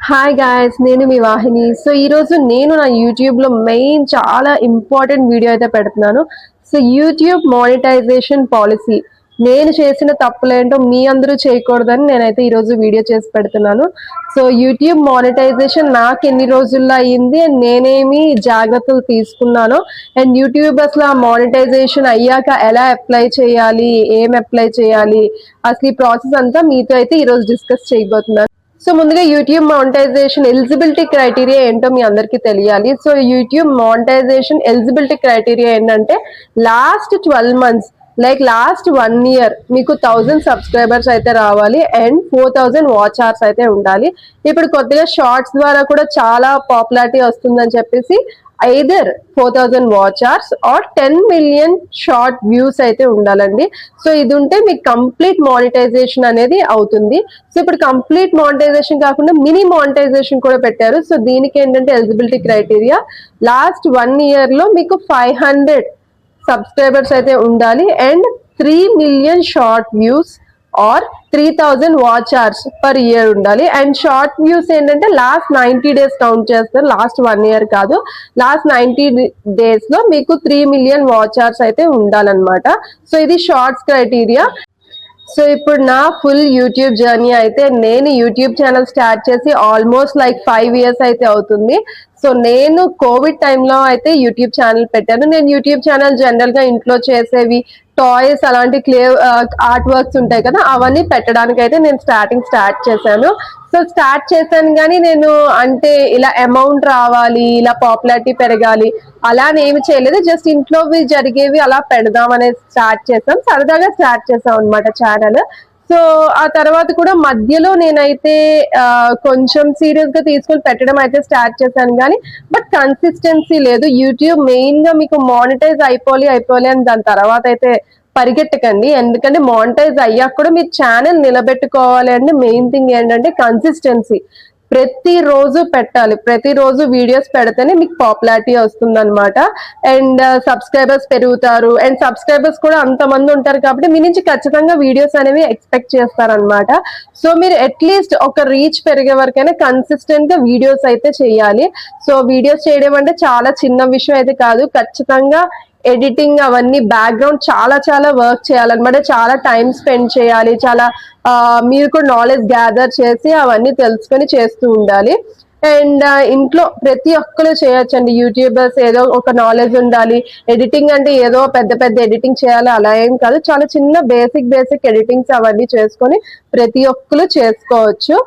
Hi guys నేను మీ వాహిని. So ఈరోజు నేను నా యూట్యూబ్లో మెయిన్ చాలా ఇంపార్టెంట్ వీడియో అయితే పెడుతున్నాను. సో యూట్యూబ్ మానిటైజేషన్ పాలసీ నేను చేసిన తప్పులేంటో మీ అందరూ చేయకూడదని నేనైతే ఈరోజు వీడియో చేసి పెడుతున్నాను. సో యూట్యూబ్ మానిటైజేషన్ నాకు ఎన్ని రోజుల్లో అయ్యింది అండ్ నేనేమి జాగ్రత్తలు తీసుకున్నాను అండ్ యూట్యూబర్స్లో ఆ మానిటైజేషన్ అయ్యాక ఎలా అప్లై చేయాలి ఏం అప్లై చేయాలి అసలు ఈ ప్రాసెస్ అంతా మీతో అయితే ఈరోజు డిస్కస్ చేయబోతున్నాను. సో ముందుగా యూట్యూబ్ మానిటైజేషన్ ఎలిజిబిలిటీ క్రైటీరియా ఏంటో మీ అందరికీ తెలియాలి. So YouTube monetization eligibility criteria ఏంటంటే last twelve months like last one year మీకు థౌజండ్ సబ్స్క్రైబర్స్ అయితే రావాలి and four thousand watch hours అయితే ఉండాలి. ఇప్పుడు కొద్దిగా షార్ట్స్ ద్వారా కూడా చాలా పాపులారిటీ వస్తుందని చెప్పేసి either four thousand watch hours or ten million short views అయితే ఉండాలండి. సో ఇది ఉంటే మీకు కంప్లీట్ మానిటైజేషన్ అనేది అవుతుంది. సో ఇప్పుడు కంప్లీట్ మానిటైజేషన్ కాకుండా మినీ మానిటైజేషన్ కూడా పెట్టారు. సో దీనికి ఏంటంటే ఎలిజిబిలిటీ క్రైటీరియా లాస్ట్ వన్ ఇయర్లో మీకు ఫైవ్ హండ్రెడ్ సబ్స్క్రైబర్స్ అయితే ఉండాలి. And three million short views or three thousand watch hours per year ఉండాలి. అండ్ షార్ట్ వ్యూస్ ఏంటంటే లాస్ట్ నైన్టీ డేస్ కౌంట్ చేస్తారు. లాస్ట్ వన్ ఇయర్ కాదు. లాస్ట్ నైన్టీ డేస్లో మీకు త్రీ మిలియన్ వాచ్ అవర్స్ అయితే ఉండాలన్నమాట. సో ఇది షార్ట్స్ క్రైటీరియా. సో ఇప్పుడు నా ఫుల్ యూట్యూబ్ జర్నీ అయితే నేను యూట్యూబ్ ఛానల్ స్టార్ట్ చేసి ఆల్మోస్ట్ లైక్ ఫైవ్ ఇయర్స్ అయితే అవుతుంది. సో నేను కోవిడ్ టైంలో అయితే యూట్యూబ్ ఛానల్ పెట్టాను. నేను యూట్యూబ్ ఛానల్ జనరల్గా ఇంట్లో చేసేవి టాయ్స్ అలాంటి క్లే ఆర్ట్ వర్క్స్ ఉంటాయి కదా అవన్నీ పెట్టడానికి అయితే నేను స్టార్టింగ్ స్టార్ట్ చేశాను. సో స్టార్ట్ చేశాను కానీ నేను అంటే ఇలా అమౌంట్ రావాలి ఇలా పాపులారిటీ పెరగాలి అలా ఏమి చేయలేదు. జస్ట్ ఇంట్లోవి జరిగేవి అలా పెడదాం అనేది స్టార్ట్ చేసాం సరదాగా స్టార్ట్ చేసాం అనమాట ఛానల్ సో ఆ తర్వాత కూడా మధ్యలో నేనైతే కొంచెం సీరియస్గా తీసుకొని పెట్టడం అయితే స్టార్ట్ చేశాను కానీ బట్ కన్సిస్టెన్సీ లేదు. యూట్యూబ్ మెయిన్గా మీకు మానిటైజ్ అయిపోవాలి అయిపోవాలి అని దాని తర్వాత అయితే పరిగెట్టకండి ఎందుకంటే మానిటైజ్ అయ్యాక కూడా మీ ఛానల్ నిలబెట్టుకోవాలి అంటే మెయిన్ థింగ్ ఏంటంటే కన్సిస్టెన్సీ. ప్రతి రోజు పెట్టాలి. ప్రతిరోజు వీడియోస్ పెడితేనే మీకు పాపులారిటీ వస్తుంది అనమాట అండ్ సబ్స్క్రైబర్స్ పెరుగుతారు. అండ్ సబ్స్క్రైబర్స్ కూడా అంతమంది ఉంటారు కాబట్టి మీ నుంచి ఖచ్చితంగా వీడియోస్ అనేవి ఎక్స్పెక్ట్ చేస్తారనమాట సో మీరు అట్లీస్ట్ ఒక రీచ్ పెరిగే వరకైనా కన్సిస్టెంట్గా వీడియోస్ అయితే చేయాలి. సో వీడియోస్ చేయడం అంటే చాలా చిన్న విషయం అయితే కాదు. ఖచ్చితంగా ఎడిటింగ్ అవన్నీ బ్యాక్గ్రౌండ్ చాలా చాలా వర్క్ చేయాలన్నమాట. చాలా టైం స్పెండ్ చేయాలి. చాలా మీరు కూడా నాలెడ్జ్ గ్యాదర్ చేసి అవన్నీ తెలుసుకొని చేస్తూ ఉండాలి. అండ్ ఇంట్లో ప్రతి ఒక్కరు చేయొచ్చండి. యూట్యూబర్స్ ఏదో ఒక నాలెడ్జ్ ఉండాలి. ఎడిటింగ్ అంటే ఏదో పెద్ద పెద్ద ఎడిటింగ్ చేయాలి. అలా ఏం కాదు. చాలా చిన్న బేసిక్ బేసిక్ ఎడిటింగ్స్ అవన్నీ చేసుకొని ప్రతి ఒక్కరు చేసుకోవచ్చు.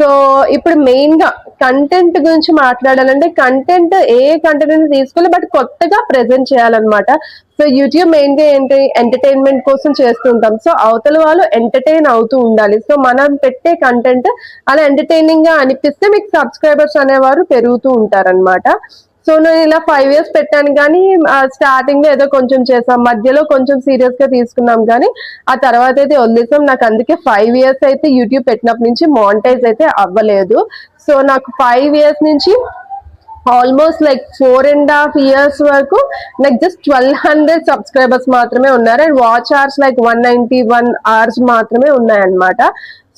సో ఇప్పుడు మెయిన్గా కంటెంట్ గురించి మాట్లాడాలంటే కంటెంట్ ఏ కంటెంట్ తీసుకోవాలి బట్ కొత్తగా ప్రెజెంట్ చేయాలన్నమాట. సో యూట్యూబ్ మెయిన్గా ఏంటి? ఎంటర్టైన్మెంట్ కోసం చేస్తుంటాం సో అవతల వాళ్ళు ఎంటర్టైన్ అవుతూ ఉండాలి. సో మనం పెట్టే కంటెంట్ అలా ఎంటర్టైనింగ్గా అనిపిస్తే మీకు సబ్స్క్రైబర్స్ అనేవారు పెరుగుతూ ఉంటారన్నమాట. సో నేను ఇలా ఫైవ్ ఇయర్స్ పెట్టాను కానీ స్టార్టింగ్లో ఏదో కొంచెం చేసాం మధ్యలో కొంచెం సీరియస్గా తీసుకున్నాం కానీ ఆ తర్వాత అయితే వదిలేసాం. నాకు అందుకే ఫైవ్ ఇయర్స్ అయితే యూట్యూబ్ పెట్టినప్పటి నుంచి మానిటైజ్ అయితే అవ్వలేదు. సో నాకు ఫైవ్ ఇయర్స్ నుంచి almost like four and half years వరకు నాకు జస్ట్ ట్వెల్వ్ హండ్రెడ్ సబ్స్క్రైబర్స్ మాత్రమే ఉన్నారు. And watch hours like one ninety one hours మాత్రమే ఉన్నాయన్నమాట.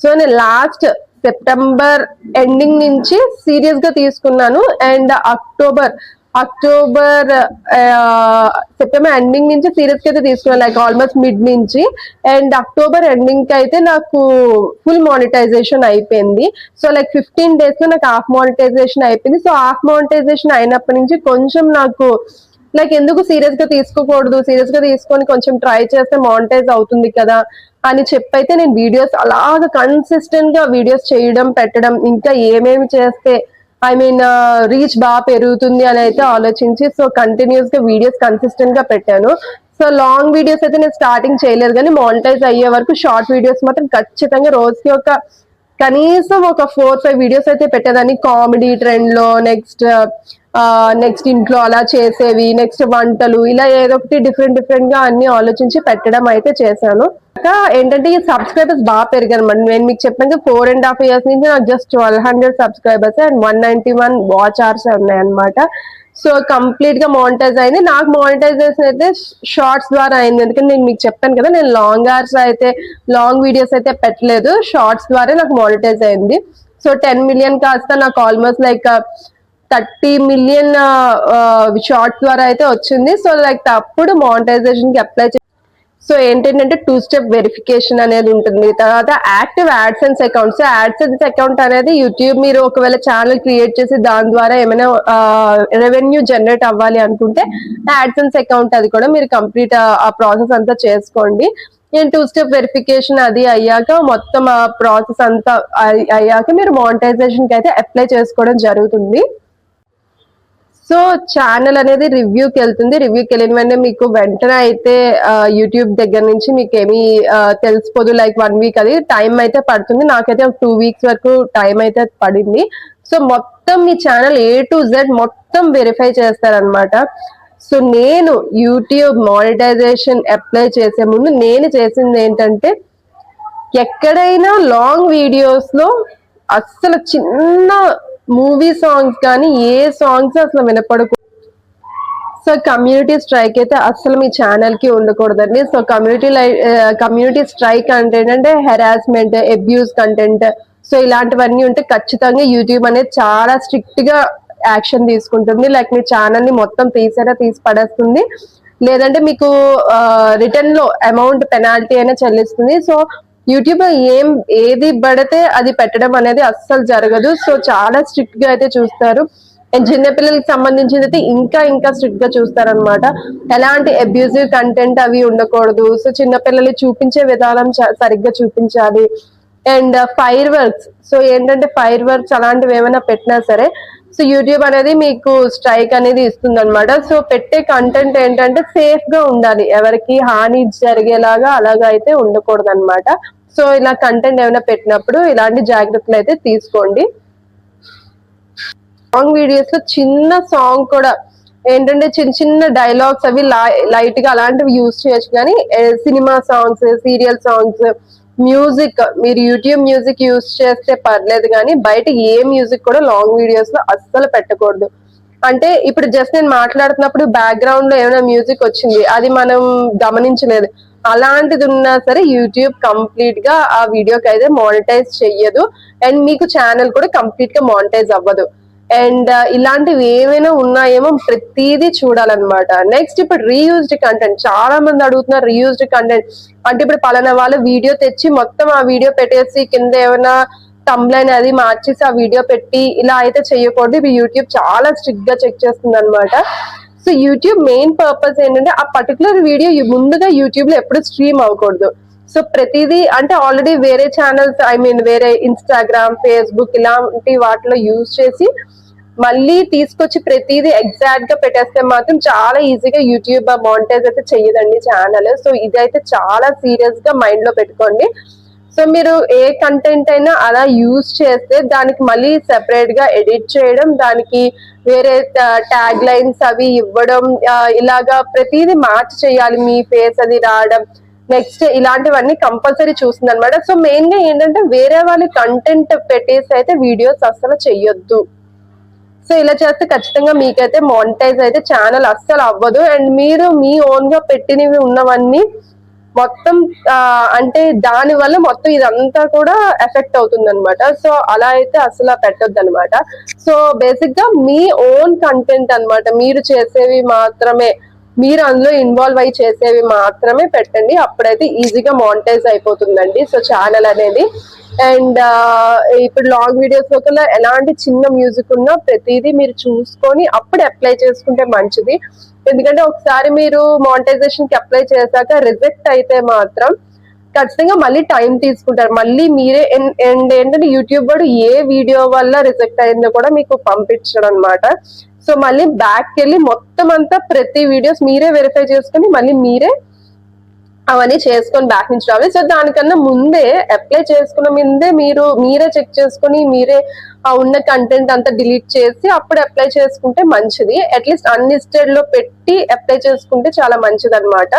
సో నేను లాస్ట్ సెప్టెంబర్ ఎండింగ్ నుంచి సీరియస్గా తీసుకున్నాను. And October October September ending నుంచి సీరియస్ అయితే తీసుకున్నాను. లైక్ ఆల్మోస్ట్ మిడ్ నుంచి. అండ్ అక్టోబర్ ఎండింగ్కి అయితే నాకు ఫుల్ మానిటైజేషన్ అయిపోయింది. సో లైక్ ఫిఫ్టీన్ డేస్లో నాకు హాఫ్ మానిటైజేషన్ అయిపోయింది. సో హాఫ్ మానిటైజేషన్ అయినప్పటి నుంచి కొంచెం నాకు లైక్ ఎందుకు సీరియస్గా తీసుకోకూడదు? సీరియస్గా తీసుకొని కొంచెం ట్రై చేస్తే మానిటైజ్ అవుతుంది కదా అని చెప్పైతే నేను వీడియోస్ అలాగ కన్సిస్టెంట్గా వీడియోస్ చేయడం పెట్టడం ఇంకా ఏమేమి చేస్తే ఐ మీన్ రీచ్ బాగా పెరుగుతుంది అని అయితే ఆలోచించి సో కంటిన్యూస్గా వీడియోస్ కన్సిస్టెంట్గా పెట్టాను. సో లాంగ్ వీడియోస్ అయితే నేను స్టార్టింగ్ చేయలేదు కానీ మానిటైజ్ అయ్యే వరకు షార్ట్ వీడియోస్ మాత్రం ఖచ్చితంగా రోజుకి ఒక కనీసం ఒక ఫోర్ ఫైవ్ వీడియోస్ అయితే పెట్టేదాన్ని. కామెడీ ట్రెండ్లో నెక్స్ట్ నెక్స్ట్ ఇంట్లో అలా చేసేవి నెక్స్ట్ వంటలు ఇలా ఏదో ఒకటి డిఫరెంట్ డిఫరెంట్గా అన్ని ఆలోచించి పెట్టడం అయితే చేశాను. ఏంటంటే ఈ సబ్స్క్రైబర్స్ బాగా పెరిగారు అనమాట నేను మీకు చెప్పాను ఫోర్ అండ్ హాఫ్ ఇయర్స్ నుంచి నాకు just twelve hundred subscribers and one ninety one watch hours ఉన్నాయన్నమాట సో కంప్లీట్గా మానిటైజ్ అయింది. నాకు మానిటైజేషన్ అయితే షార్ట్స్ ద్వారా అయింది. ఎందుకంటే నేను మీకు చెప్పాను కదా నేను లాంగ్ అవర్స్ అయితే లాంగ్ వీడియోస్ అయితే పెట్టలేదు. షార్ట్స్ ద్వారా నాకు మానిటైజ్ అయింది. సో టెన్ మిలియన్ కాస్త నాకు almost like thirty million short ద్వారా అయితే వచ్చింది. సో లైక్ అప్పుడు మానిటైజేషన్కి అప్లై సో ఏంటంటే టూ స్టెప్ వెరిఫికేషన్ అనేది ఉంటుంది. తర్వాత active AdSense account so AdSense account అనేది యూట్యూబ్ మీరు ఒకవేళ ఛానల్ క్రియేట్ చేసి దాని ద్వారా ఏమైనా రెవెన్యూ జనరేట్ అవ్వాలి అనుకుంటే యాడ్సెన్స్ అకౌంట్ అది కూడా మీరు కంప్లీట్ ఆ ప్రాసెస్ అంతా చేసుకోండి. నేను టూ స్టెప్ వెరిఫికేషన్ అది అయ్యాక మొత్తం ఆ ప్రాసెస్ అంతా అయ్యాక మీరు మానిటైజేషన్కి అయితే అప్లై చేసుకోవడం జరుగుతుంది. సో ఛానల్ అనేది రివ్యూకి వెళ్తుంది. రివ్యూకి వెళ్ళిన వెంటనే మీకు వెంటనే అయితే యూట్యూబ్ దగ్గర నుంచి మీకు ఏమి తెలిసిపోదు. లైక్ వన్ వీక్ అది టైం అయితే పడుతుంది. నాకైతే ఒక టూ వీక్స్ వరకు టైం అయితే పడింది. సో మొత్తం మీ ఛానల్ ఏ టు జెడ్ మొత్తం వెరిఫై చేస్తారనమాట సో నేను యూట్యూబ్ మానిటైజేషన్ అప్లై చేసే ముందు నేను చేసింది ఏంటంటే ఎక్కడైనా లాంగ్ వీడియోస్లో అస్సలు చిన్న మూవీ సాంగ్స్ కానీ ఏ సాంగ్స్ అసలు వినపడకు సో కమ్యూనిటీ స్ట్రైక్ అయితే అసలు మీ ఛానల్కి ఉండకూడదండి. సో కమ్యూనిటీ లై కమ్యూనిటీ స్ట్రైక్ అంటే ఏంటంటే హెరాస్మెంట్ అబ్యూస్ కంటెంట్ సో ఇలాంటివన్నీ ఉంటే ఖచ్చితంగా యూట్యూబ్ అనేది చాలా స్ట్రిక్ట్గా యాక్షన్ తీసుకుంటుంది. లైక్ మీ ఛానల్ని మొత్తం తీసేనా తీసి పడేస్తుంది. లేదంటే మీకు రిటర్న్లో అమౌంట్ పెనాల్టీ అయినా చెల్లిస్తుంది. సో యూట్యూబ్లో ఏం ఏది పడితే అది పెట్టడం అనేది అస్సలు జరగదు. సో చాలా స్ట్రిక్ట్గా అయితే చూస్తారు. అండ్ చిన్నపిల్లలకి సంబంధించింది అయితే ఇంకా ఇంకా స్ట్రిక్ట్గా చూస్తారనమాట ఎలాంటి అబ్యూజివ్ కంటెంట్ అవి ఉండకూడదు. సో చిన్నపిల్లలు చూపించే విధానం సరిగ్గా చూపించాలి. And uh, fireworks so ఏంటంటే ఫైర్ వర్క్స్ అలాంటివి ఏమైనా పెట్టినా సరే సో యూట్యూబ్ అనేది మీకు స్ట్రైక్ అనేది ఇస్తుంది అనమాట సో పెట్టే కంటెంట్ ఏంటంటే సేఫ్గా ఉండాలి. ఎవరికి హాని జరిగేలాగా అలాగా అయితే ఉండకూడదు అనమాట సో ఇలా కంటెంట్ ఏమైనా పెట్టినప్పుడు ఇలాంటి జాగ్రత్తలు అయితే తీసుకోండి. సాంగ్ వీడియోస్లో చిన్న సాంగ్ కూడా ఏంటంటే చిన్న చిన్న డైలాగ్స్ అవి లైట్గా అలాంటివి యూజ్ చేయొచ్చు కానీ cinema songs serial songs music మీరు యూట్యూబ్ మ్యూజిక్ యూజ్ చేస్తే పర్లేదు కానీ బయట ఏ మ్యూజిక్ కూడా లాంగ్ వీడియోస్లో అస్సలు పెట్టకూడదు. అంటే ఇప్పుడు జస్ట్ నేను మాట్లాడుతున్నప్పుడు బ్యాక్గ్రౌండ్లో ఏమైనా మ్యూజిక్ వచ్చింది అది మనం గమనించలేదు. అలాంటిది ఉన్నా సరే యూట్యూబ్ కంప్లీట్గా ఆ వీడియోకి అయితే మానిటైజ్ చెయ్యదు. అండ్ మీకు ఛానల్ కూడా కంప్లీట్గా మానిటైజ్ అవ్వదు. అండ్ uh, ఇలాంటివి ఏమైనా ఉన్నాయేమో ప్రతిదీ చూడాలన్నమాట. నెక్స్ట్ ఇప్పుడు రీయూజ్డ్ కంటెంట్ చాలా మంది అడుగుతున్నారు రీయూజ్డ్ కంటెంట్ అంటే ఇప్పుడు పలానా వాళ్ళు వీడియో తెచ్చి మొత్తం ఆ వీడియో పెట్టేసి కింద ఏమైనా తమ్లైన్ అది మార్చేసి ఆ వీడియో పెట్టి ఇలా అయితే చేయకూడదు ఇప్పుడు యూట్యూబ్ చాలా స్ట్రిక్ట్గా చెక్ చేస్తుంది అనమాట సో యూట్యూబ్ మెయిన్ పర్పస్ ఏంటంటే ఆ పర్టికులర్ వీడియో ముందుగా యూట్యూబ్లో ఎప్పుడు స్ట్రీమ్ అవ్వకూడదు. సో ప్రతిదీ అంటే ఆల్రెడీ వేరే ఛానల్స్ ఐ మీన్ వేరే ఇన్స్టాగ్రామ్ ఫేస్బుక్ ఇలాంటి వాటిలో యూజ్ చేసి మళ్ళీ తీసుకొచ్చి ప్రతిదీ ఎగ్జాక్ట్గా పెట్టేస్తే మాత్రం చాలా ఈజీగా యూట్యూబ్ మానిటైజ్ అయితే చెయ్యదండి ఛానల్ సో ఇదైతే చాలా సీరియస్గా మైండ్లో పెట్టుకోండి. సో మీరు ఏ కంటెంట్ అయినా అలా యూజ్ చేస్తే దానికి మళ్ళీ సెపరేట్గా ఎడిట్ చేయడం దానికి వేరే ట్యాగ్ లైన్స్ అవి ఇవ్వడం ఇలాగా ప్రతిదీ మార్చి చేయాలి. మీ ఫేస్ అది రావడం నెక్స్ట్ ఇలాంటివన్నీ కంపల్సరీ చూస్తుంది అనమాట సో మెయిన్గా ఏంటంటే వేరే వాళ్ళ కంటెంట్ పెట్టేసి అయితే వీడియోస్ అస్సలు చెయ్యొద్దు. సో ఇలా చేస్తే ఖచ్చితంగా మీకైతే మానిటైజ్ అయితే ఛానల్ అస్సలు అవ్వదు. అండ్ మీరు మీ ఓన్గా పెట్టినవి ఉన్నవన్నీ మొత్తం అంటే దాని వల్ల మొత్తం ఇదంతా కూడా ఎఫెక్ట్ అవుతుంది అనమాట సో అలా అయితే అసలు పెట్టొద్దు అనమాట సో బేసిక్గా మీ ఓన్ కంటెంట్ అన్నమాట. మీరు చేసేవి మాత్రమే. మీరు అందులో ఇన్వాల్వ్ అయ్యి చేసేవి మాత్రమే పెట్టండి. అప్పుడైతే ఈజీగా మానిటైజ్ అయిపోతుందండి. సో ఛానల్ అనేది. అండ్ ఇప్పుడు లాంగ్ వీడియోస్లో కల్లా ఎలాంటి చిన్న మ్యూజిక్ ఉన్నా ప్రతిదీ మీరు చూసుకొని అప్పుడు అప్లై చేసుకుంటే మంచిది. ఎందుకంటే ఒకసారి మీరు మానిటైజేషన్కి అప్లై చేశాక రిజెక్ట్ అయితే మాత్రం ఖచ్చితంగా మళ్ళీ టైం తీసుకుంటారు. మళ్ళీ మీరే అండ్ ఏంటంటే యూట్యూబ్ వాడు ఏ వీడియో వల్ల రిజెక్ట్ అయిందో కూడా మీకు పంపించడం అనమాట సో మళ్ళీ బ్యాక్ వెళ్ళి మొత్తం అంతా ప్రతి వీడియోస్ మీరే వెరిఫై చేసుకుని మళ్ళీ మీరే అవన్నీ చేసుకొని బ్యాక్ నుంచి రావాలి. సో దానికన్నా ముందే అప్లై చేసుకున్న ముందే మీరు మీరే చెక్ చేసుకుని మీరే ఆ ఉన్న కంటెంట్ అంతా డిలీట్ చేసి అప్పుడు అప్లై చేసుకుంటే మంచిది. అట్లీస్ట్ అన్లిస్టెడ్లో పెట్టి అప్లై చేసుకుంటే చాలా మంచిది అనమాట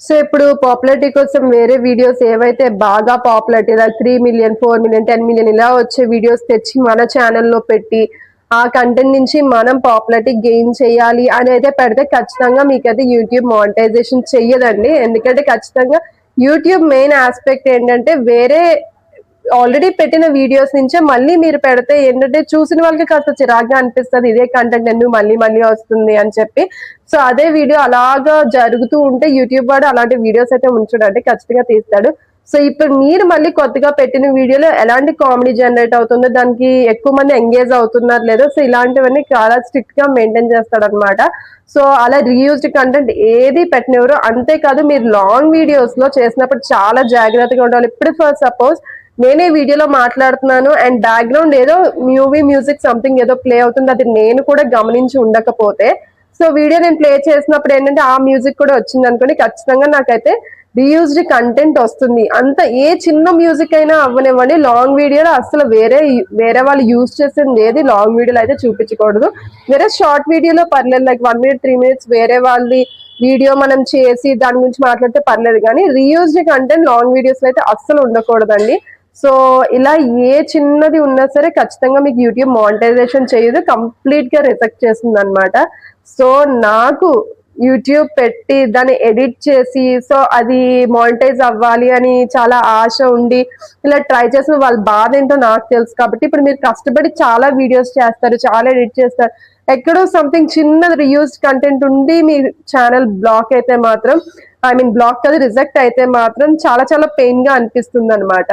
సో ఇప్పుడు పాపులారిటీ కోసం వేరే వీడియోస్ ఏవైతే బాగా పాపులారిటీ ఇలా three million four million ten million ఇలా వచ్చే వీడియోస్ తెచ్చి మన ఛానల్లో పెట్టి ఆ కంటెంట్ నుంచి మనం పాపులారిటీ గెయిన్ చేయాలి అని అయితే పెడితే ఖచ్చితంగా మీకైతే యూట్యూబ్ మానిటైజేషన్ చెయ్యదండి. ఎందుకంటే ఖచ్చితంగా యూట్యూబ్ మెయిన్ ఆస్పెక్ట్ ఏంటంటే వేరే ఆల్రెడీ పెట్టిన వీడియోస్ నుంచే మళ్ళీ మీరు పెడితే ఏంటంటే చూసిన వాళ్ళకి కాస్త చిరాగ్గా అనిపిస్తుంది ఇదే కంటెంట్ ఎందుకు మళ్ళీ మళ్ళీ వస్తుంది అని చెప్పి. సో అదే వీడియో అలాగా జరుగుతూ ఉంటే యూట్యూబ్ వాడు అలాంటి వీడియోస్ అయితే ఉంచడంటే ఖచ్చితంగా తీస్తాడు. సో ఇప్పుడు మీరు మళ్ళీ కొత్తగా పెట్టిన వీడియోలో ఎలాంటి కామెడీ జనరేట్ అవుతుందో దానికి ఎక్కువ మంది ఎంగేజ్ అవుతున్నారు లేదో సో ఇలాంటివన్నీ చాలా స్ట్రిక్ట్గా మెయింటైన్ చేస్తాడనమాట సో అలా రీయూజ్డ్ కంటెంట్ ఏది పెట్టినవరు అంతేకాదు మీరు లాంగ్ వీడియోస్లో చేసినప్పుడు చాలా జాగ్రత్తగా ఉండాలి. ఇప్పుడు ఫర్ సపోజ్ నేనే వీడియోలో మాట్లాడుతున్నాను అండ్ బ్యాక్గ్రౌండ్ ఏదో మూవీ మ్యూజిక్ సంథింగ్ ఏదో ప్లే అవుతుంది. అది నేను కూడా గమనించి ఉండకపోతే సో వీడియో నేను ప్లే చేసినప్పుడు ఏంటంటే ఆ మ్యూజిక్ కూడా వచ్చింది అనుకోండి ఖచ్చితంగా నాకైతే రీయూజ్డ్ కంటెంట్ వస్తుంది. అంత ఏ చిన్న మ్యూజిక్ అయినా అవ్వనివ్వండి. లాంగ్ వీడియోలో అసలు వేరే వేరే వాళ్ళు యూజ్ చేసింది ఏది లాంగ్ వీడియోలో అయితే చూపించకూడదు. వేరే షార్ట్ వీడియోలో పర్లేదు. Like one minute three minutes వేరే వాళ్ళది వీడియో మనం చేసి దాని గురించి మాట్లాడితే పర్లేదు. కానీ రీయూజ్డ్ కంటెంట్ లాంగ్ వీడియోస్ అయితే అస్సలు ఉండకూడదండి. సో ఇలా ఏ చిన్నది ఉన్నా సరే ఖచ్చితంగా మీకు యూట్యూబ్ మానిటైజేషన్ చేయదు. కంప్లీట్గా రిజెక్ట్ చేస్తుంది అనమాట సో నాకు యూట్యూబ్ పెట్టి దాన్ని ఎడిట్ చేసి సో అది మానిటైజ్ అవ్వాలి అని చాలా ఆశ ఉండి ఇలా ట్రై చేసిన వాళ్ళ బాధ ఏంటో నాకు తెలుసు. కాబట్టి ఇప్పుడు మీరు కష్టపడి చాలా వీడియోస్ చేస్తారు చాలా ఎడిట్ చేస్తారు. ఎక్కడో సంథింగ్ చిన్నది రియూస్డ్ కంటెంట్ ఉండి మీ ఛానల్ బ్లాక్ అయితే మాత్రం ఐ మీన్ బ్లాక్ అది రిజెక్ట్ అయితే మాత్రం చాలా చాలా పెయిన్గా అనిపిస్తుంది అనమాట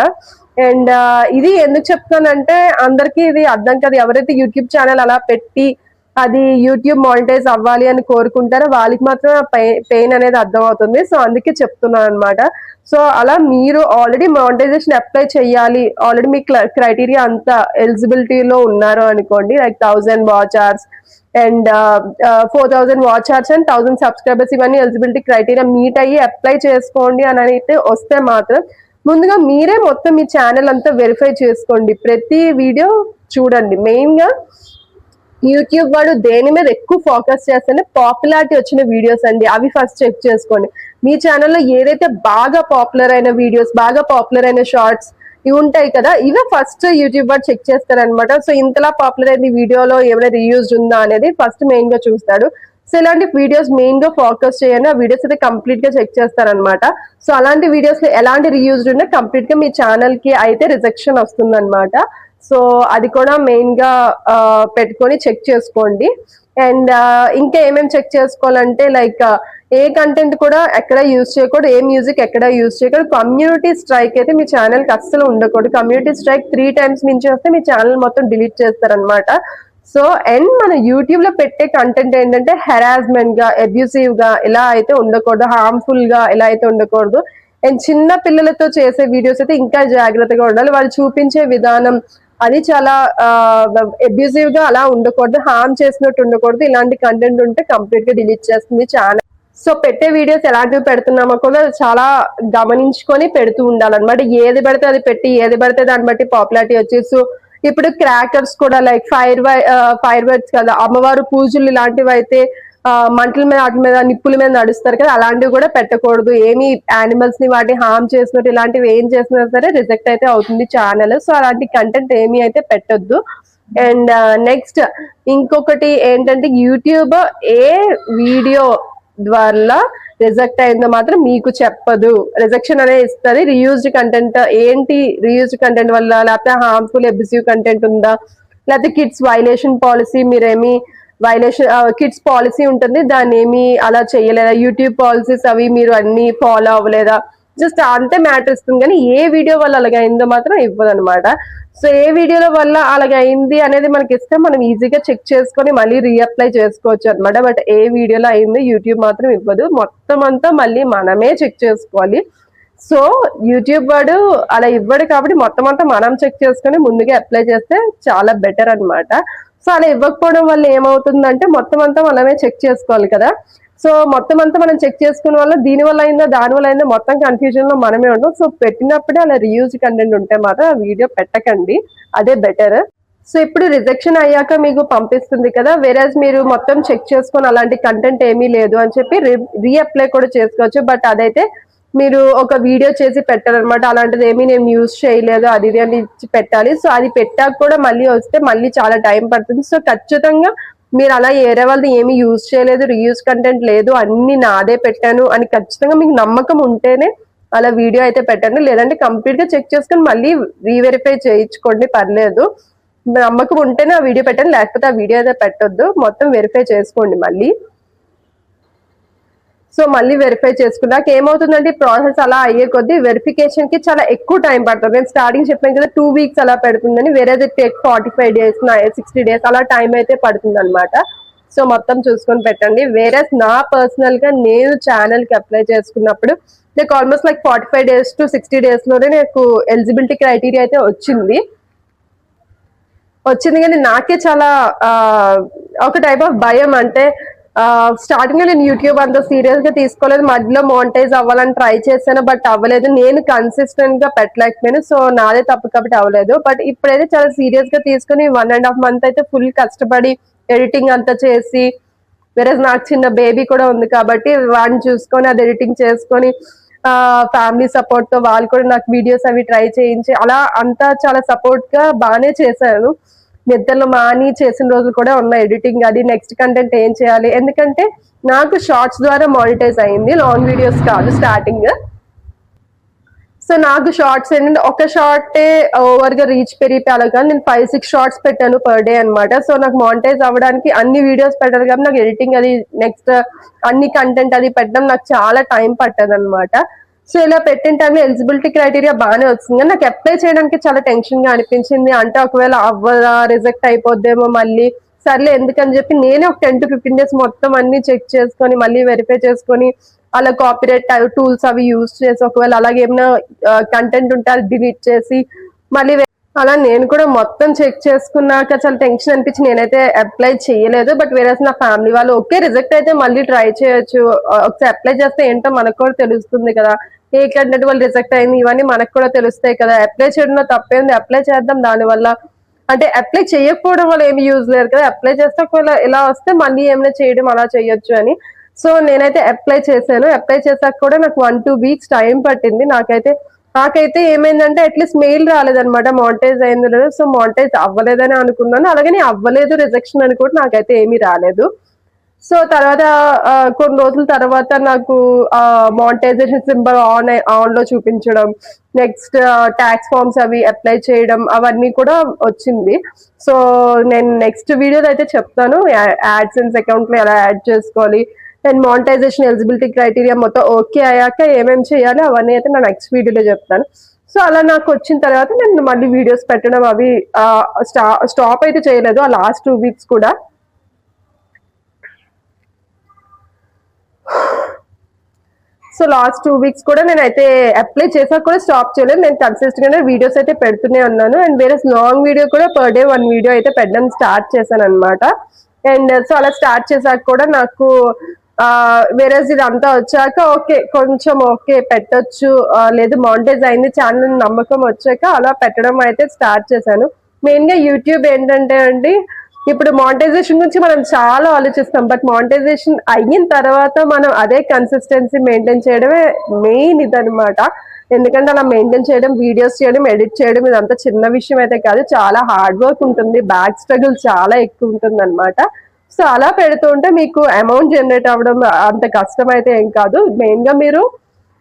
అండ్ uh, ఇది ఎందుకు చెప్తానంటే అందరికీ ఇది అర్థం కాదు. ఎవరైతే యూట్యూబ్ ఛానల్ అలా పెట్టి అది యూట్యూబ్ మానిటైజ్ అవ్వాలి అని కోరుకుంటారో వాళ్ళకి మాత్రం పెయిన్ అనేది అర్థం అవుతుంది సో అందుకే చెప్తున్నాను అనమాట సో అలా మీరు ఆల్రెడీ మానిటైజేషన్ అప్లై చేయాలి. ఆల్రెడీ మీ క్రైటీరియా అంతా ఎలిజిబిలిటీలో ఉన్నారు అనుకోండి like thousand watch hours and four thousand watch hours and thousand subscribers ఇవన్నీ ఎలిజిబిలిటీ క్రైటీరియా మీట్ అయ్యి అప్లై చేసుకోండి అని అయితే వస్తే మాత్రం ముందుగా మీరే మొత్తం మీ ఛానల్ అంతా వెరిఫై చేసుకోండి. ప్రతి వీడియో చూడండి. మెయిన్గా యూట్యూబ్ వాడు దేని మీద ఎక్కువ ఫోకస్ చేస్తేనే పాపులారిటీ వచ్చిన వీడియోస్ అండి. అవి ఫస్ట్ చెక్ చేసుకోండి. మీ ఛానల్లో ఏదైతే బాగా పాపులర్ అయిన వీడియోస్ బాగా పాపులర్ అయిన షార్ట్స్ ఇవి ఉంటాయి కదా ఇవే ఫస్ట్ యూట్యూబ్ వాడు చెక్ చేస్తారనమాట సో ఇంతలా పాపులర్ అయింది వీడియోలో ఏమైనా రీయూజ్ ఉందా అనేది ఫస్ట్ మెయిన్గా చూస్తాడు. సో ఇలాంటి వీడియోస్ మెయిన్గా ఫోకస్ చేయండి. ఆ వీడియోస్ అయితే కంప్లీట్గా చెక్ చేస్తారనమాట సో అలాంటి వీడియోస్లో ఎలాంటి రీయూజ్డ్ ఉన్నా కంప్లీట్గా మీ ఛానల్కి అయితే రిజెక్షన్ వస్తుంది సో అది కూడా మెయిన్గా పెట్టుకొని చెక్ చేసుకోండి. అండ్ ఇంకా ఏమేమి చెక్ చేసుకోవాలంటే లైక్ ఏ కంటెంట్ కూడా ఎక్కడ యూజ్ చేయకూడదు ఏ మ్యూజిక్ ఎక్కడ యూజ్ చేయకూడదు. కమ్యూనిటీ స్ట్రైక్ అయితే మీ ఛానల్కి అస్సలు ఉండకూడదు. కమ్యూనిటీ స్ట్రైక్ త్రీ టైమ్స్ మించి వస్తే మీ ఛానల్ మొత్తం డిలీట్ చేస్తారనమాట సో అండ్ మన యూట్యూబ్లో పెట్టే కంటెంట్ ఏంటంటే హెరాస్మెంట్గా అబ్యూసివ్గా ఇలా అయితే ఉండకూడదు హార్మ్ఫుల్గా ఇలా అయితే ఉండకూడదు. అండ్ చిన్న పిల్లలతో చేసే వీడియోస్ అయితే ఇంకా జాగ్రత్తగా ఉండాలి. వాళ్ళు చూపించే విధానం అది చాలా అబ్యూజివ్గా అలా ఉండకూడదు హార్మ్ చేసినట్టు ఉండకూడదు. ఇలాంటి కంటెంట్ ఉంటే కంప్లీట్గా డిలీట్ చేస్తుంది ఛానల్ సో పెట్టే వీడియోస్ ఎలాంటివి పెడుతున్నామో కూడా చాలా గమనించుకొని పెడుతూ ఉండాలన్నమాట. ఏది పడితే అది పెట్టి ఏది పడితే దాన్ని బట్టి పాపులారిటీ వచ్చేసి సో ఇప్పుడు క్రాకర్స్ కూడా లైక్ ఫైర్ ఫైర్ వర్డ్స్ కదా అమ్మవారు పూజలు ఇలాంటివి అయితే మంటల మీద వాటి మీద నిప్పుల మీద నడుస్తారు కదా అలాంటివి కూడా పెట్టకూడదు. ఏమి యానిమల్స్ని వాటిని హార్మ్ చేసినట్టు ఇలాంటివి ఏం చేసినా సరే రిజెక్ట్ అయితే అవుతుంది ఛానల్ సో అలాంటి కంటెంట్ ఏమీ అయితే పెట్టొద్దు. అండ్ నెక్స్ట్ uh, ఇంకొకటి ఏంటంటే యూట్యూబ్ ఏ వీడియో ద్వారా రిజెక్ట్ అయిందో మాత్రం మీకు చెప్పదు. రిజెక్షన్ అనేది ఇస్తుంది. రియూజ్డ్ కంటెంట్ ఏంటి? రియూజ్డ్ కంటెంట్ వల్ల లేకపోతే హార్మ్ఫుల్ ఎబ్యూసివ్ కంటెంట్ ఉందా? లేకపోతే కిడ్స్ వైలేషన్ పాలసీ మీరేమి వైలేషన్ కిడ్స్ పాలసీ ఉంటుంది. దాన్ని ఏమి అలా చేయలేదా? యూట్యూబ్ పాలసీస్ అవి మీరు అన్ని ఫాలో అవ్వలేదా? జస్ట్ అంతే మ్యాటర్ ఇస్తుంది కానీ ఏ వీడియో వల్ల అలాగ అయిందో మాత్రం ఇవ్వదు అనమాట సో ఏ వీడియోల వల్ల అలాగ అయింది అనేది మనకి ఇస్తే మనం ఈజీగా చెక్ చేసుకొని మళ్ళీ రీఅప్లై చేసుకోవచ్చు అనమాట బట్ ఏ వీడియోలో అయింది యూట్యూబ్ మాత్రం ఇవ్వదు. మొత్తం అంతా మళ్ళీ మనమే చెక్ చేసుకోవాలి. సో యూట్యూబ్ వాడు అలా ఇవ్వడు కాబట్టి మొత్తం అంతా మనం చెక్ చేసుకొని ముందుగా అప్లై చేస్తే చాలా బెటర్ అన్నమాట. సో అలా ఇవ్వకపోవడం వల్ల ఏమవుతుందంటే మొత్తం అంతా మనమే చెక్ చేసుకోవాలి కదా. సో మొత్తం అంతా మనం చెక్ చేసుకున్న వల్ల దీని వల్ల అయిందో దాని వల్ల అయిందో మొత్తం కన్ఫ్యూజన్లో మనమే ఉంటాం సో పెట్టినప్పుడే అలా రియూజ్ కంటెంట్ ఉంటే మాత్రం వీడియో పెట్టకండి. అదే బెటర్ సో ఇప్పుడు రిజెక్షన్ అయ్యాక మీకు పంపిస్తుంది కదా. వేరేజ్ మీరు మొత్తం చెక్ చేసుకొని అలాంటి కంటెంట్ ఏమీ లేదు అని చెప్పి రీఅప్లై కూడా చేసుకోవచ్చు. బట్ అదైతే మీరు ఒక వీడియో చేసి పెట్టాలన్నమాట అలాంటిది ఏమీ నేను యూజ్ చేయలేదు. అది ఇది అని పెట్టాలి. సో అది పెట్టాక కూడా మళ్ళీ వస్తే మళ్ళీ చాలా టైం పడుతుంది. సో ఖచ్చితంగా మీరు అలా ఏరే వాళ్ళది ఏమి యూజ్ చేయలేదు. రీయూజ్ కంటెంట్ లేదు. అన్ని నాదే పెట్టాను అని ఖచ్చితంగా మీకు నమ్మకం ఉంటేనే అలా వీడియో అయితే పెట్టండి. లేదంటే కంప్లీట్గా చెక్ చేసుకుని మళ్ళీ రీవెరిఫై చేయించుకోండి. పర్లేదు. నమ్మకం ఉంటేనే ఆ వీడియో పెట్టండి. లేకపోతే ఆ వీడియో అయితే పెట్టొద్దు. మొత్తం వెరిఫై చేసుకోండి మళ్ళీ. సో మళ్ళీ వెరిఫై చేసుకున్నాక ఏమవుతుందంటే ప్రాసెస్ అలా అయ్యే కొద్దీ వెరిఫికేషన్కి చాలా ఎక్కువ టైం పడుతుంది. నేను స్టార్టింగ్ చెప్పాను కదా టూ వీక్స్ అలా పెడుతుందని వేరే take forty five days sixty days అలా టైం అయితే పడుతుంది అనమాట సో మొత్తం చూసుకొని పెట్టండి. వేరే నా పర్సనల్గా నేను ఛానల్కి అప్లై చేసుకున్నప్పుడు నాకు almost like forty five days to sixty డేస్లోనే నాకు ఎలిజిబిలిటీ క్రైటీరియా అయితే వచ్చింది. వచ్చింది కానీ నాకే చాలా ఒక టైప్ ఆఫ్ భయం అంటే స్టార్టింగ్లో నేను యూట్యూబ్ అంత సీరియస్గా తీసుకోలేదు. మధ్యలో మోనిటైజ్ అవ్వాలని ట్రై చేశాను బట్ అవ్వలేదు. నేను కన్సిస్టెంట్గా పెట్టలేకపోయాను. సో నాదే తప్పు కాబట్టి అవ్వలేదు. బట్ ఇప్పుడైతే చాలా సీరియస్గా తీసుకుని వన్ అండ్ హాఫ్ మంత్ అయితే ఫుల్ కష్టపడి ఎడిటింగ్ అంతా చేసి వేరే నాకు చిన్న బేబీ కూడా ఉంది కాబట్టి వాడిని చూసుకొని అది ఎడిటింగ్ చేసుకొని ఫ్యామిలీ సపోర్ట్తో వాళ్ళు కూడా నాకు వీడియోస్ అవి ట్రై చేయించి అలా అంతా చాలా సపోర్ట్గా బాగానే చేశాను నిద్రలు మాని చేసిన రోజులు కూడా ఉన్నాయి. ఎడిటింగ్ అది నెక్స్ట్ కంటెంట్ ఏం చేయాలి? ఎందుకంటే నాకు షార్ట్స్ ద్వారా మానిటైజ్ అయింది. లాంగ్ వీడియోస్ కాదు స్టార్టింగ్ సో నాకు షార్ట్స్ ఏంటంటే ఒక షార్టే ఓవర్గా రీచ్ పెరిగిపోయాలి అలా కానీ నేను ఫైవ్ సిక్స్ షార్ట్స్ పెట్టాను పర్ డే అన్నమాట. సో నాకు మానిటైజ్ అవ్వడానికి అన్ని వీడియోస్ పెట్టాలి కాబట్టి నాకు ఎడిటింగ్ అది నెక్స్ట్ అన్ని కంటెంట్ అది పెట్టడం నాకు చాలా టైం పట్టదనమాట సో ఇలా పెట్టిన టైంలో ఎలిజిబిలిటీ క్రైటీరియా బాగానే వచ్చింది. కానీ నాకు అప్లై చేయడానికి చాలా టెన్షన్గా అనిపించింది. అంటే ఒకవేళ అవ్వదా రిజెక్ట్ అయిపోద్దేమో మళ్ళీ. సర్లే ఎందుకని చెప్పి నేనే ఒక టెన్ టు ఫిఫ్టీన్ డేస్ మొత్తం అన్ని చెక్ చేసుకొని మళ్ళీ వెరిఫై చేసుకొని అలా కాపీరైట్ టూల్స్ అవి యూజ్ చేసి ఒకవేళ అలాగే ఏమైనా కంటెంట్ ఉంటే అది డిలీట్ చేసి మళ్ళీ అలా నేను కూడా మొత్తం చెక్ చేసుకున్నాక చాలా టెన్షన్ అనిపించి నేనైతే అప్లై చేయలేదు. బట్ వేరే నా ఫ్యామిలీ వాళ్ళు ఓకే రిజెక్ట్ అయితే మళ్ళీ ట్రై చేయొచ్చు. ఒకసారి అప్లై చేస్తే ఏంటో మనకు కూడా తెలుస్తుంది కదా. ఏ కంటెంట్ వాళ్ళు రిజెక్ట్ అయింది ఇవన్నీ మనకు కూడా తెలుస్తాయి కదా. అప్లై చేయడంలో తప్పేంది అప్లై చేద్దాం దానివల్ల. అంటే అప్లై చేయకపోవడం వల్ల ఏమి యూజ్ లేరు కదా. అప్లై చేస్తే ఒకవేళ ఇలా వస్తే మళ్ళీ ఏమైనా చేయడం అలా చేయొచ్చు అని. సో నేనైతే అప్లై చేశాను. అప్లై చేశాక కూడా నాకు వన్ టూ వీక్స్ టైం పట్టింది. నాకైతే నాకైతే ఏమైందంటే అట్లీస్ట్ మెయిల్ రాలేదన్నమాట. మానిటైజ్ అయింది లేదు. సో మానిటైజ్ అవ్వలేదని అనుకున్నాను. అలాగని అవ్వలేదు రిజెక్షన్ అని కూడా నాకైతే ఏమీ రాలేదు. సో తర్వాత కొన్ని రోజుల తర్వాత నాకు మానిటైజేషన్ సింబల్ ఆన్ ఆన్లో చూపించడం నెక్స్ట్ ట్యాక్స్ ఫార్మ్స్ అవి అప్లై చేయడం అవన్నీ కూడా వచ్చింది. సో నేను నెక్స్ట్ వీడియోలో అయితే చెప్తాను. యాడ్సెన్స్ అకౌంట్లో ఎలా యాడ్ చేసుకోవాలి అండ్ మానిటైజేషన్ ఎలిజిబిలిటీ క్రైటీరియా మొత్తం ఓకే అయ్యాక ఏమేమి చేయాలి అవన్నీ అయితే నా నెక్స్ట్ వీడియోలో చెప్తాను. సో అలా నాకు వచ్చిన తర్వాత నేను మళ్ళీ వీడియోస్ పెట్టడం అవి స్టాప్ అయితే చేయలేదు ఆ లాస్ట్ టూ వీక్స్ కూడా. సో లాస్ట్ టూ వీక్స్ కూడా నేనైతే అప్లై చేసాక కూడా స్టాప్ చేయలేదు. నేను కన్సిస్టెంట్ గానే వీడియోస్ అయితే పెడుతూనే ఉన్నాను. అండ్ వేరే లాంగ్ వీడియో కూడా పర్ డే వన్ వీడియో అయితే పెట్టడం స్టార్ట్ చేశాను అనమాట అండ్ సో అలా స్టార్ట్ చేశాక కూడా నాకు వేరే ఇది అంతా వచ్చాక ఓకే కొంచెం ఓకే పెట్టొచ్చు. లేదు మానిటైజ్ అయింది ఛానల్ నమ్మకం వచ్చాక అలా పెట్టడం అయితే స్టార్ట్ చేశాను. మెయిన్గా యూట్యూబ్ ఏంటంటే అండి ఇప్పుడు మానిటైజేషన్ గురించి మనం చాలా ఆలోచిస్తాం బట్ మానిటైజేషన్ అయిన తర్వాత మనం అదే కన్సిస్టెన్సీ మెయింటైన్ చేయడమే మెయిన్ ఇదనమాట ఎందుకంటే అలా మెయింటైన్ చేయడం వీడియోస్ చేయడం ఎడిట్ చేయడం ఇదంతా చిన్న విషయం అయితే కాదు చాలా హార్డ్ వర్క్ ఉంటుంది బ్యాక్ స్ట్రగుల్ చాలా ఎక్కువ ఉంటుంది అనమాట సో అలా పెడుతూ ఉంటే మీకు అమౌంట్ జనరేట్ అవ్వడం అంత కష్టం అయితే ఏం కాదు. మెయిన్గా మీరు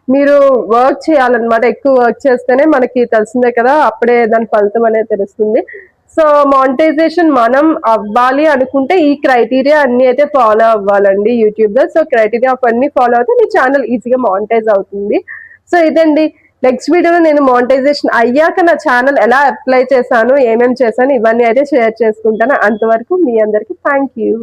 మీరు వర్క్ చేయాలన్నమాట ఎక్కువ వర్క్ చేస్తేనే మనకి తెలిసిందే కదా అప్పుడే దాని ఫలితం అనేది తెలుస్తుంది. సో మానిటైజేషన్ మనం అవ్వాలి అనుకుంటే ఈ క్రైటీరియా అన్ని అయితే ఫాలో అవ్వాలండి యూట్యూబ్లో సో క్రైటీరియా అన్ని ఫాలో అవుతే మీ ఛానల్ ఈజీగా మానిటైజ్ అవుతుంది. సో ఇదండి నెక్స్ట్ వీడియోలో నేను మానిటైజేషన్ అయ్యాక నా ఛానల్ ఎలా అప్లై చేశాను ఏమేమి చేశాను ఇవన్నీ అయితే షేర్ చేసుకుంటాను. అంతవరకు మీ అందరికి థ్యాంక్ యూ